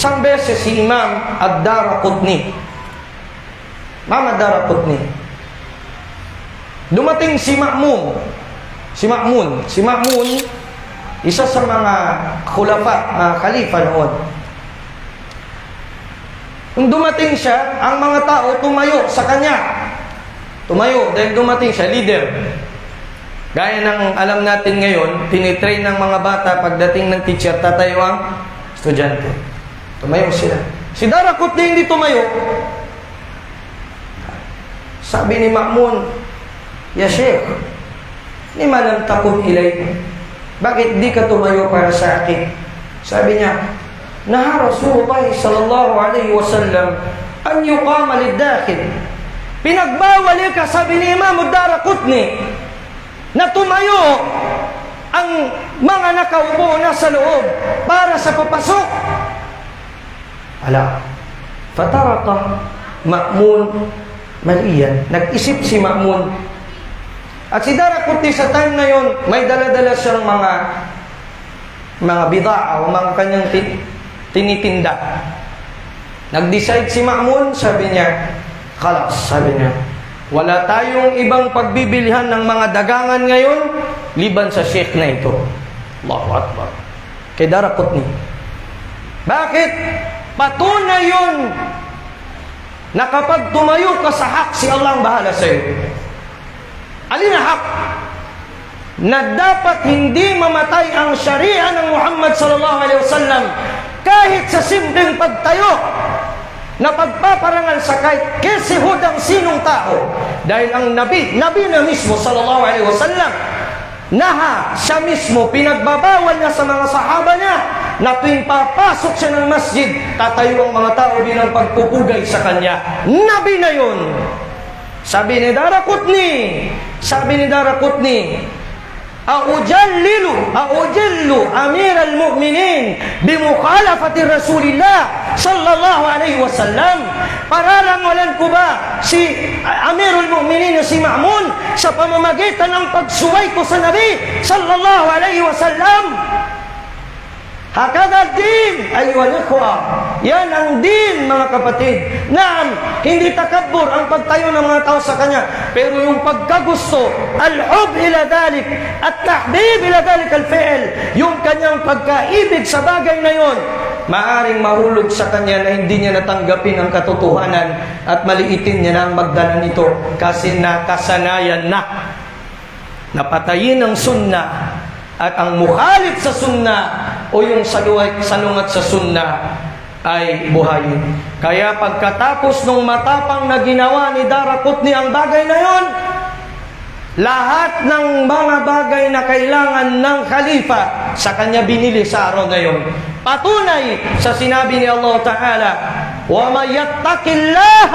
Isang beses si Imam Ad-Daraqutni. Imam Ad-Daraqutni. Dumating si Ma'mun. Si Ma'mun. Si Ma'mun, isa sa mga khulafa, uh, khalifa noon. Nung dumating siya, ang mga tao tumayo sa kanya. Tumayo dahil dumating siya, leader. Gaya ng alam natin ngayon, tinitrain ng mga bata pagdating ng teacher, tatayo ang estudyante. Tumayo sila. Si Darakut na hindi tumayo. Sabi ni Ma'mun, Ya Sheikh, lima lam takun ilay. Bakit di ka tumayo para sa akin? Sabi niya, Naha Rasulullah sallallahu alaihi wasallam an yuqama lid-dakhil. Pinagbawal ka sabi ni Imam Darakutni na tumayo ang mga nakaupo na sa loob para sa. Ala, fataraka Ma'mun maliyan. Nag-isip si Ma'mun. At si Darakutni sa time na yon, may dala-dala siyang mga mga bidaa o mga kanyang tin- tinitinda. Nag-decide si Ma'mun, sabi niya, kalas, sabi niya, wala tayong ibang pagbibilihan ng mga dagangan ngayon, liban sa sheikh na ito. Allahu Akbar. Kay Darakutni. Bakit? Patunay yun na kapag tumayo ka sa hak, si Allah ang bahala sa iyo. Alin na hak? Na dapat hindi mamatay ang syariah ng Muhammad sallallahu alaihi wasallam kahit sa simpleng pagtayo na pagpaparangal sa kahit kesihudang sinong tao. Dahil ang Nabi, Nabi na mismo sallallahu alaihi wasallam, naha siya mismo, pinagbabawal niya sa mga sahaba niya na tuwing papasok siya ng masjid, tatayo ang mga tao bilang pagpupugay sa kanya. Nabi na yun. Sabi ni Darakutni, sabi ni Darakutni, Aujallilu, aujallu amir al-mu'minin bimukhalafati Rasulillah sallallahu alaihi wasallam. Pararangalan ko ba si Amirul Mu'minin si Ma'mun sa pamamagitan ng pagsuway ko sa Nabi sallallahu alaihi wasallam? Hakada din, ayuhal ikhwa. Yan ang din, mga kapatid. Naam, hindi takabur ang pagtayo ng mga tao sa kanya. Pero yung pagkagusto, al-hub ila dalik, at tahbib ila dalik al-fi'l, yung kanyang pagkaibig sa bagay na yon, maaring mahulog sa kanya na hindi niya natanggapin ang katotohanan at maliitin niya na ang magdala nito kasi nakasanayan na. Napatayin ang sunnah at ang mukhalit sa sunna o yung saluway, salungat sa sunna ay buhayin. Kaya pagkatapos nung matapang na ginawa ni Darakutni ang bagay na yon, lahat ng mga bagay na kailangan ng khalifa sa kanya binili sa araw na yon. Patunay sa sinabi ni Allah Ta'ala, وَمَنْ يَتَّقِ اللَّهَ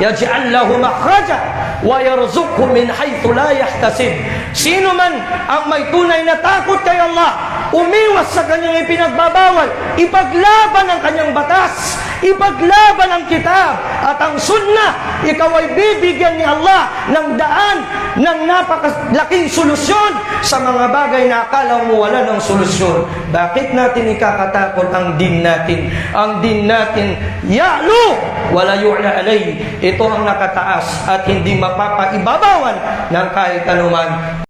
يَجْعَلْ لَهُ مَخْرَجًا وَيَرْزُقْهُ مِنْ حَيْثُ لَا يَحْتَسِبْ Sino man ang may tunay na takot kay Allah, umiwas sa kanyang ipinagbabawal, ipaglaban ang kanyang batas, ipaglaban ang kitab at ang sunnah, ikaw ay bibigyan ni Allah ng daan ng napakalaking solusyon sa mga bagay na akala mo wala ng solusyon. Bakit natin ikakatakot ang din natin? Ang din natin, ya'lu, wala yu'la alay. Ito ang nakataas at hindi mapapaibabawan ng kahit anuman.